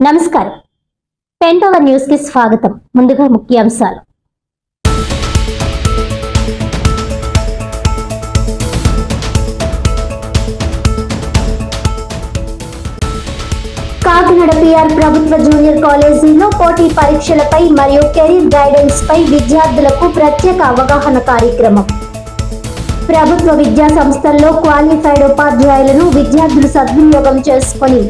నమస్కారం. పెంటోవర్ న్యూస్కి స్వాగతం. ముందుగా ముఖ్యాంశాలు. కాకినాడ పిఆర్ ప్రభుత్వ జూనియర్ కాలేజీలో పోటీ పరీక్షలపై మరియు కెరీర్ గైడెన్స్ పై విద్యార్థులకు ప్రత్యేక అవగాహన కార్యక్రమం. ప్రభుత్వ విద్యా సంస్థల్లో క్వాలిఫైడ్ ఉపాధ్యాయులను విద్యార్థులు సద్వినియోగం చేసుకొని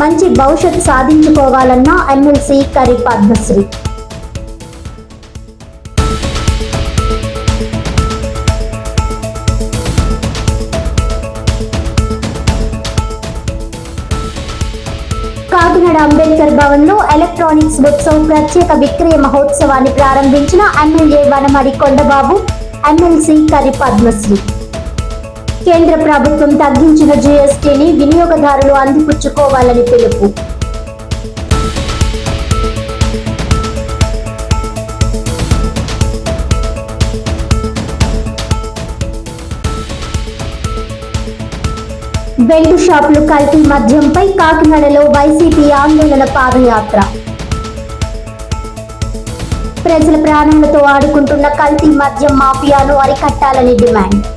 మంచి భవిష్యత్ సాధించుకోవాలన్న ఎమ్మెల్సీ కరీ పద్మశ్రీ. కాకినాడ అంబేద్కర్ భవన్లో ఎలక్ట్రానిక్స్ ఉత్సవం ప్రత్యేక విక్రయ మహోత్సవాన్ని ప్రారంభించిన ఎమ్మెల్యే వనమడి కొండబాబు ఎమ్మెల్సీ కరి పద్మశ్రీ. కేంద్ర ప్రభుత్వం తగ్గించిన జీఎస్టీని వినియోగదారులు అందిపుచ్చుకోవాలని పిలుపు. బెల్టు షాపులు కల్తీ మద్యంపై కాకినాడలో వైసీపీ ఆందోళన పాదయాత్ర. ప్రజల ప్రాణాలతో ఆడుకుంటున్న కల్తీ మద్యం మాఫియాను అరికట్టాలని డిమాండ్.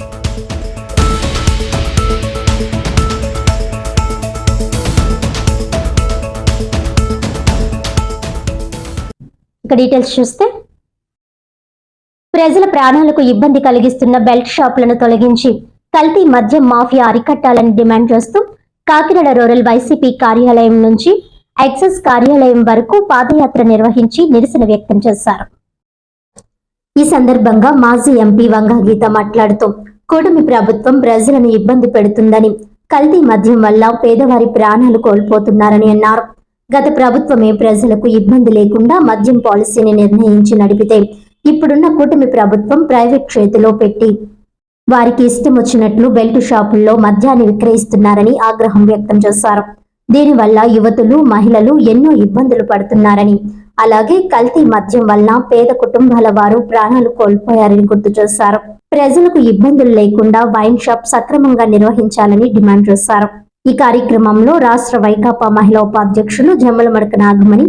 డీటెయిల్స్ చూస్తే ప్రజల ప్రాణాలకు ఇబ్బంది కలిగిస్తున్న బెల్ట్ షాపులను తొలగించి కల్తీ మద్యం మాఫియా అరికట్టాలని డిమాండ్ చేస్తూ కాకినాడ రూరల్ వైసీపీ కార్యాలయం నుంచి ఎక్సెస్ కార్యాలయం వరకు పాదయాత్ర నిర్వహించి నిరసన వ్యక్తం చేశారు. ఈ సందర్భంగా మాజీ ఎంపీ వంగగీత మాట్లాడుతూ కూటమి ప్రభుత్వం ప్రజలను ఇబ్బంది పెడుతుందని కల్తీ మద్యం వల్ల పేదవారి ప్రాణాలు కోల్పోతున్నారని అన్నారు. గత ప్రభుత్వమే ప్రజలకు ఇబ్బంది లేకుండా మద్యం పాలసీని నిర్ణయించి నడిపితే ఇప్పుడున్న కూటమి ప్రభుత్వం ప్రైవేట్ చేతిలో పెట్టి వారికి ఇష్టం వచ్చినట్లు బెల్ట్ షాపుల్లో మద్యాన్ని విక్రయిస్తున్నారని ఆగ్రహం వ్యక్తం చేశారు. దీనివల్ల యువతులు మహిళలు ఎన్నో ఇబ్బందులు పడుతున్నారని. అలాగే కల్తీ మద్యం వల్ల పేద కుటుంబాల వారు ప్రాణాలు కోల్పోయారని గుర్తు చేశారు. ప్రజలకు ఇబ్బందులు లేకుండా వైన్ షాప్ సక్రమంగా నిర్వహించాలని డిమాండ్ చేశారు. ఈ కార్యక్రమంలో రాష్ట్ర వైకాపా మహిళా ఉపాధ్యక్షులు Jammala Madaka Nagamani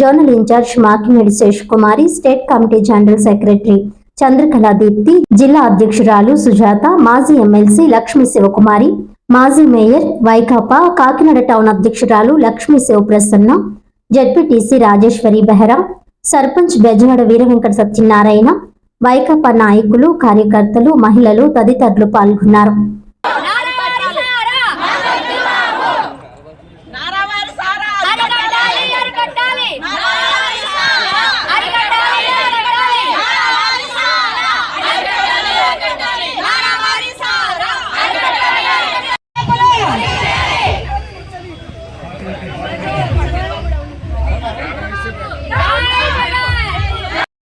zonal in charge Makinedi Sesh Kumari state committee general secretary Chandrakala Deepthi జిల్లా అధ్యక్షురాలు సుజాత మాజీ ఎమ్మెల్సీ లక్ష్మీ శివకుమారి మాజీ మేయర్ వైకాపా కాకినాడ టౌన్ అధ్యక్షురాలు లక్ష్మీ శివప్రసన్న జడ్పీటీసీ రాజేశ్వరి బెహరా సర్పంచ్ బెజవాడ వీరవెంకట సత్యనారాయణ వైకాపా నాయకులు కార్యకర్తలు మహిళలు తదితరులు పాల్గొన్నారు నారావారి సారా అరికట్టాలి, అరికట్టాలి. నారావారి సారా అరికట్టాలి, అరికట్టాలి. నారావారి సారా అరికట్టాలి అరికట్టాలి నారావారి సారా అరికట్టాలి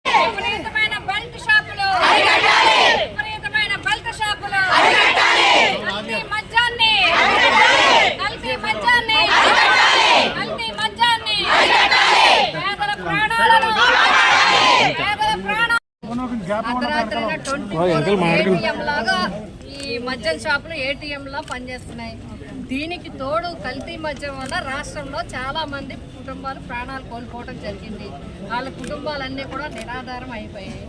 విపరీతమైన బెల్ట్ షాపులు విపరీతమైన బెల్ట్ షాపులు కల్తీ మద్యాన్ని కల్తీ మద్యాన్ని కల్తీ మద్యాన్ని పేదల ప్రాణాలను పేదల ప్రాణాలు అర్ధరాత్రిన 24 ATM లాగా ఈ మద్యం షాపులు ఏటీఎం లా పనిచేస్తున్నాయి. దీనికి తోడు కల్తీ మద్యం వల్ల రాష్ట్రంలో చాలా మంది కుటుంబాలు ప్రాణాలు కోల్పోవడం జరిగింది. వాళ్ళ కుటుంబాలన్నీ కూడా నిరాధారం అయిపోయాయి.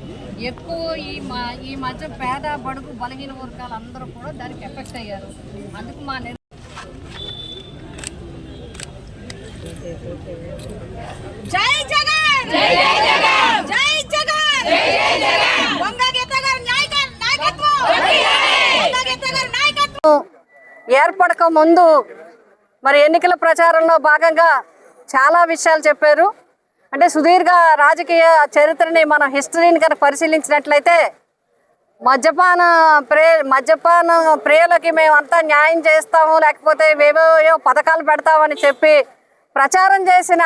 ఎక్కువ ఈ మా ఈ మధ్య పేద బడుగు బలహీన వర్గాలు అందరూ కూడా దానికి ఎఫెక్ట్ అయ్యారు. అందుకు మా నిర్ జై జగన్! జై జై జగన్ జై జగన్ జై జై జగన్ వంగ గీత గారి నాయక నాయకత్వం వంగ గీత గారి నాయకత్వం ఏర్పడక ముందు మరి ఎన్నికల ప్రచారంలో భాగంగా చాలా విషయాలు చెప్పారు. అంటే సుదీర్ఘ రాజకీయ చరిత్రని మనం హిస్టరీని కనుక పరిశీలించినట్లయితే మద్యపాన ప్రే మద్యపాన ప్రియులకి మేమంతా న్యాయం చేస్తాము లేకపోతే ఏవేవో పథకాలు పెడతామని చెప్పి ప్రచారం చేసిన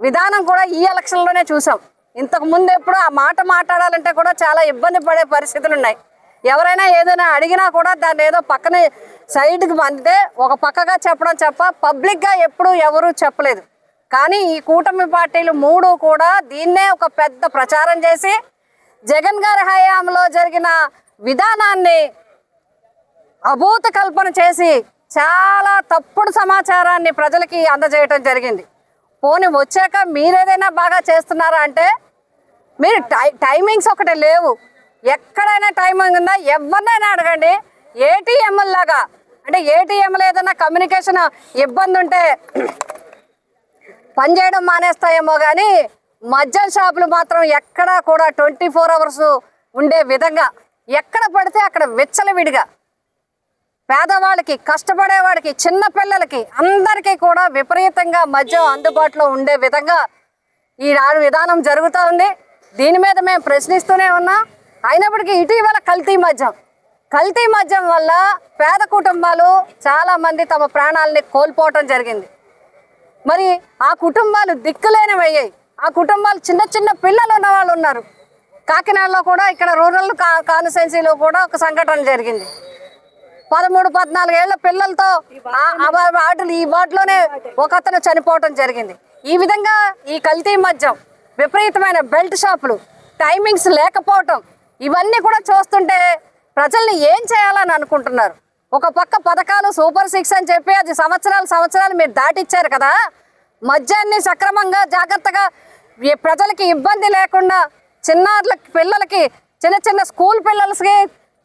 విధానం కూడా ఈ ఎలక్షన్లోనే చూసాం. ఇంతకు ముందు ఎప్పుడు ఆ మాట మాట్లాడాలంటే కూడా చాలా ఇబ్బంది పడే పరిస్థితులు ఉన్నాయి ఎవరైనా ఏదైనా అడిగినా కూడా దాన్ని ఏదో పక్కన సైడ్కి పందితే ఒక పక్కగా చెప్పడం చెప్ప పబ్లిక్గా ఎప్పుడూ ఎవరూ చెప్పలేదు. కానీ ఈ కూటమి పార్టీలు మూడు కూడా దీన్నే ఒక పెద్ద ప్రచారం చేసి జగన్ గారి హయాంలో జరిగిన విధానాన్ని అభూత కల్పన చేసి చాలా తప్పుడు సమాచారాన్ని ప్రజలకి అందజేయటం జరిగింది. పోనీ వచ్చాక మీరేదైనా బాగా చేస్తున్నారా అంటే మీరు టై టైమింగ్స్ ఒకటి లేవు. ఎక్కడైనా టైమింగ్ ఉందా ఎవరినైనా అడగండి. ఏటీఎంఎల్ లాగా. అంటే ఏటీఎంలో ఏదైనా కమ్యూనికేషన్ ఇబ్బంది ఉంటే పనిచేయడం మానేస్తాయేమో కానీ మద్యం షాపులు మాత్రం ఎక్కడా కూడా ట్వంటీ ఫోర్ అవర్స్ ఉండే విధంగా ఎక్కడ పడితే అక్కడ విచ్చలవిడిగా. పేదవాళ్ళకి కష్టపడేవాడికి చిన్న పిల్లలకి అందరికీ కూడా విపరీతంగా మద్యం అందుబాటులో ఉండే విధంగా ఈ విధానం జరుగుతూ ఉంది. దీని మీద మేము ప్రశ్నిస్తూనే ఉన్నాం. అయినప్పటికీ ఇటీవల కల్తీ మద్యం. కల్తీ మద్యం వల్ల పేద కుటుంబాలు చాలామంది తమ ప్రాణాలని కోల్పోవటం జరిగింది. మరి ఆ కుటుంబాలు దిక్కులేనివయ్యాయి. ఆ కుటుంబాలు చిన్న చిన్న పిల్లలు ఉన్న వాళ్ళు ఉన్నారు. కాకినాడలో కూడా ఇక్కడ రూరల్ కా కాన్స్టెన్సీలో కూడా ఒక సంఘటన జరిగింది. పదమూడు పద్నాలుగు ఏళ్ళ పిల్లలతో ఆ- ఈ వాటిలోనే ఒక అతను చనిపోవటం జరిగింది. ఈ విధంగా ఈ కల్తీ మద్యం విపరీతమైన బెల్ట్ షాపులు టైమింగ్స్ లేకపోవటం ఇవన్నీ కూడా చూస్తుంటే ప్రజల్ని ఏం చేయాలని అనుకుంటున్నారు? ఒక పక్క పథకాలు సూపర్ సిక్స్ అని చెప్పి అది సంవత్సరాలు సంవత్సరాలు మీరు దాటిచ్చారు కదా? మద్యాన్ని సక్రమంగా జాగ్రత్తగా ప్రజలకి ఇబ్బంది లేకుండా చిన్నారులకి పిల్లలకి చిన్న చిన్న స్కూల్ పిల్లలకి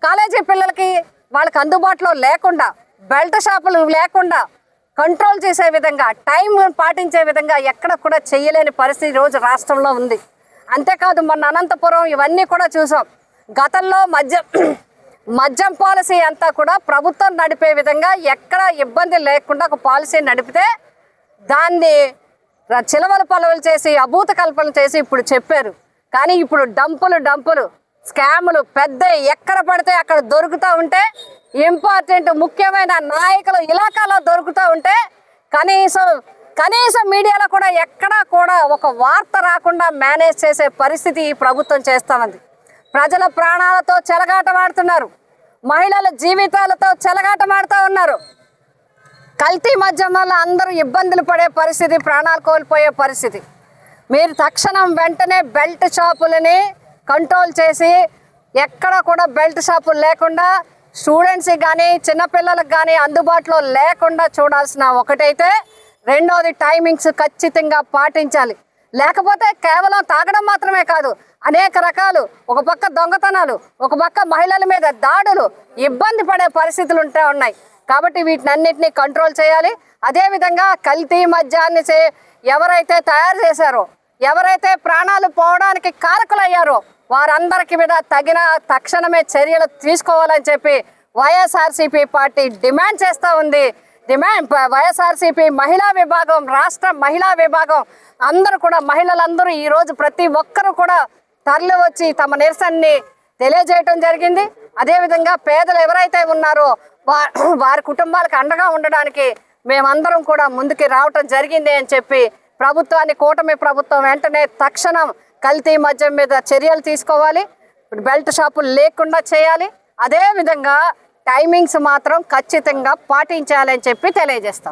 కాలేజీ పిల్లలకి వాళ్ళకి అందుబాటులో లేకుండా బెల్ట్ షాపులు లేకుండా కంట్రోల్ చేసే విధంగా టైం పాటించే విధంగా ఎక్కడ కూడా చేయలేని పరిస్థితి రోజు రాష్ట్రంలో ఉంది. అంతేకాదు మొన్న అనంతపురం ఇవన్నీ కూడా చూసాం. గతంలో మద్యం మద్యం పాలసీ అంతా కూడా ప్రభుత్వం నడిపే విధంగా ఎక్కడ ఇబ్బంది లేకుండా ఒక పాలసీ నడిపితే దాన్ని చిలవలు పొలవలు చేసి అభూత కల్పన చేసి ఇప్పుడు చెప్పారు. కానీ ఇప్పుడు డంపులు డంపులు స్కాములు పెద్ద ఎక్కడ పడితే అక్కడ దొరుకుతూ ఉంటే ఇంపార్టెంట్ ముఖ్యమైన నాయకులు ఇలాకాలో దొరుకుతూ ఉంటే కనీసం కనీసం మీడియాలో కూడా ఎక్కడా కూడా ఒక వార్త రాకుండా మేనేజ్ చేసే పరిస్థితి ఈ ప్రభుత్వం చేస్తామంది ప్రజల ప్రాణాలతో చెలగాటమాడుతున్నారు. మహిళల జీవితాలతో చెలగాటమాడుతూ ఉన్నారు. కల్తీ మద్యం వల్ల అందరూ ఇబ్బందులు పడే పరిస్థితి ప్రాణాలు కోల్పోయే పరిస్థితి. మీరు తక్షణం వెంటనే బెల్ట్ షాపులని కంట్రోల్ చేసి ఎక్కడ కూడా బెల్ట్ షాపులు లేకుండా స్టూడెంట్స్కి కానీ చిన్నపిల్లలకు కానీ అందుబాటులో లేకుండా చూడాల్సిన ఒకటైతే రెండోది టైమింగ్స్ ఖచ్చితంగా పాటించాలి. లేకపోతే కేవలం తాగడం మాత్రమే కాదు అనేక రకాలు ఒక పక్క దొంగతనాలు ఒక పక్క మహిళల మీద దాడులు ఇబ్బంది పడే పరిస్థితులు ఉంటా ఉన్నాయి. కాబట్టి వీటినన్నిటిని కంట్రోల్ చేయాలి. అదేవిధంగా కల్తీ మద్యాన్ని చే ఎవరైతే తయారు చేశారో ఎవరైతే ప్రాణాలు పోవడానికి కారకులయ్యారో వారందరికీ మీద తగిన తక్షణమే చర్యలు తీసుకోవాలని చెప్పి వైఎస్ఆర్సీపీ పార్టీ డిమాండ్ చేస్తూ ఉంది. డిమాండ్. వైఎస్ఆర్సీపీ మహిళా విభాగం రాష్ట్ర మహిళా విభాగం అందరూ కూడా మహిళలందరూ ఈరోజు ప్రతి ఒక్కరూ కూడా తరలి వచ్చి తమ నిరసనని తెలియజేయటం జరిగింది. అదేవిధంగా పేదలు ఎవరైతే ఉన్నారో వా వారి కుటుంబాలకు అండగా ఉండడానికి మేమందరం కూడా ముందుకు రావటం జరిగింది అని చెప్పి ప్రభుత్వాన్ని కూటమి ప్రభుత్వం వెంటనే తక్షణం కల్తీ మద్యం మీద చర్యలు తీసుకోవాలి. బెల్ట్ షాపులు లేకుండా చేయాలి. అదేవిధంగా టైమింగ్స్ మాత్రం ఖచ్చితంగా పాటించాలని చెప్పి తెలియజేస్తాం.